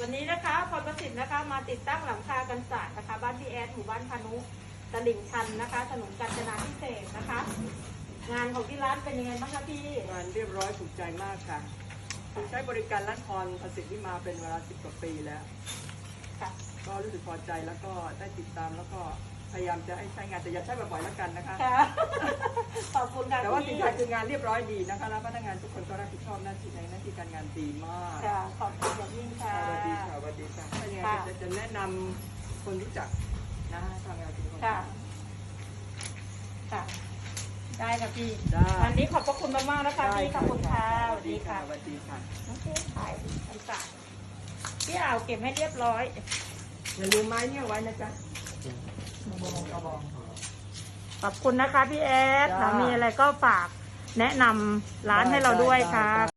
วันนี้นะคะพรประสิทธิ์นะคะมาติดตั้งหลังคากันศาสตร์นะคะ บ้านพี่แอดหมู่บ้านพานุตลิ่งชันนะคะถนนกาญจนาพิเศษกนะคะ งานของที่ร้านเป็นยังไงบ้างคะพี่งานเรียบร้อยถูกใจมากค่ะคือใช้บริการร้านพรประสิทธิ์ที่มาเป็นเวลาสิบกว่าปีแล้ว ค่ะก็รู้สึกพอใจแล้วก็ได้ติดตามแล้วก็พยายามจะให้ใช้งานแต่อย่าใช้บ่อยๆแล้วกันนะคะค่ะ คัญคืองานเรียบร้อยดีนะคะแล้วพนักงานทุกคนก็รับผิดชอบหน้าที่ในหน้าที่การงานดีมากค่ะขอบคุณอย่างยิ่งค่ะ สวัสดีค่ะสวัสดีค่ะถ้ายังไงค่ะ จะจะแนะนำคนรู้จักนะทางงานทุกคน ค่ะ ค่ะ ได้ค่ะพี่ ได้ วันนี้ขอบพระคุณมากๆนะคะได้พี่ขอบคุณค่ะสสวัวัสสดีดีค่ะค่ะ สวัสดีค่ะ น้องเจ๊ถ่ายกันศาสตร์พี่อ่าวเก็บให้เรียบร้อย อย่าลืมไม้เนี่ยไว้นะจ๊ะกระบองกระบอง ขอบคุณนะคะพี่แอดจ้า ถ้ามีอะไรก็ฝาก แนะนำร้านให้เราด้วยค่ะ